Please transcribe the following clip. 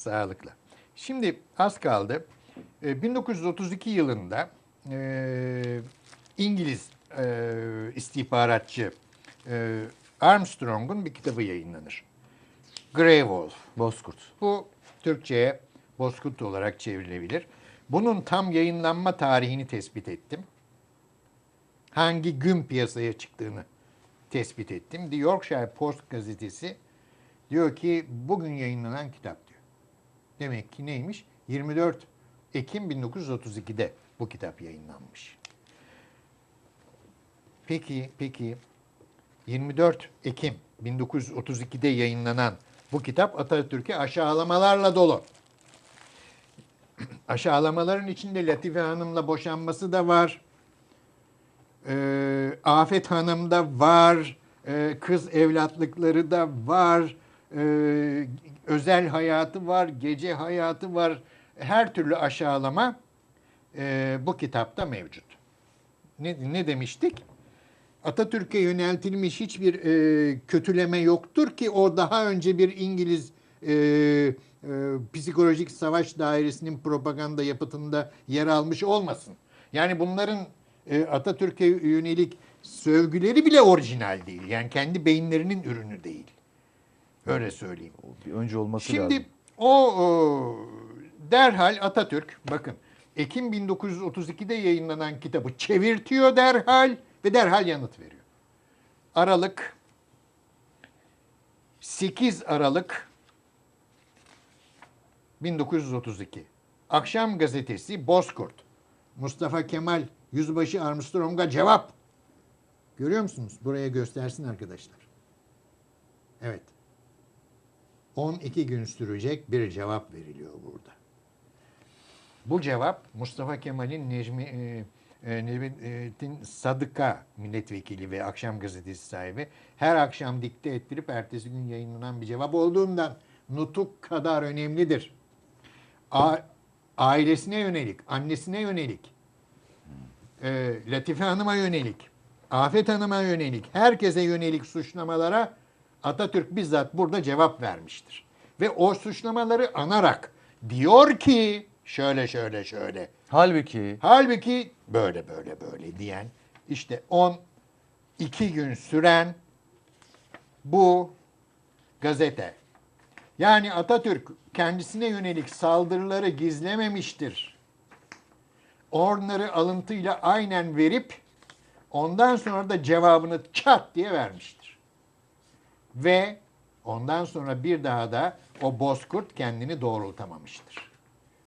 Sağlıkla. Şimdi az kaldı. Ee, 1932 yılında e, İngiliz e, istihbaratçı e, Armstrong'un bir kitabı yayınlanır. Grey Wolf. Bozkurt. Bu Türkçe'ye Bozkurt olarak çevrilebilir. Bunun tam yayınlanma tarihini tespit ettim. Hangi gün piyasaya çıktığını tespit ettim. The Yorkshire Post gazetesi diyor ki bugün yayınlanan kitap diyor. Demek ki neymiş? 24 Ekim 1932'de bu kitap yayınlanmış. Peki, peki 24 Ekim 1932'de yayınlanan bu kitap Atatürk'e aşağılamalarla dolu. Aşağılamaların içinde Latife Hanım'la boşanması da var. Ee, Afet Hanım da var. Ee, kız evlatlıkları da var. Ee, özel hayatı var. Gece hayatı var. Her türlü aşağılama e, bu kitapta mevcut. Ne, ne demiştik? Atatürk'e yöneltilmiş hiçbir e, kötüleme yoktur ki o daha önce bir İngiliz e, e, psikolojik savaş dairesinin propaganda yapıtında yer almış olmasın. Yani bunların e, Atatürk'e yönelik sövgüleri bile orijinal değil. Yani kendi beyinlerinin ürünü değil. Öyle söyleyeyim. Bir önce olması Şimdi lazım. o, o derhal Atatürk bakın Ekim 1932'de yayınlanan kitabı çevirtiyor derhal ve derhal yanıt veriyor. Aralık 8 Aralık 1932. Akşam gazetesi Bozkurt. Mustafa Kemal Yüzbaşı Armstrong'a cevap. Görüyor musunuz? Buraya göstersin arkadaşlar. Evet. 12 gün sürecek bir cevap veriliyor burada. Bu cevap Mustafa Kemal'in Necmi e, e, Sadık'a milletvekili ve akşam gazetesi sahibi her akşam dikte ettirip ertesi gün yayınlanan bir cevap olduğundan nutuk kadar önemlidir. A- ailesine yönelik, annesine yönelik, e, Latife Hanım'a yönelik, Afet Hanım'a yönelik, herkese yönelik suçlamalara Atatürk bizzat burada cevap vermiştir. Ve o suçlamaları anarak diyor ki şöyle şöyle şöyle. Halbuki Halbuki böyle böyle böyle diyen işte 12 gün süren bu gazete. Yani Atatürk kendisine yönelik saldırıları gizlememiştir. Onları alıntıyla aynen verip ondan sonra da cevabını çat diye vermiştir. Ve ondan sonra bir daha da o bozkurt kendini doğrultamamıştır.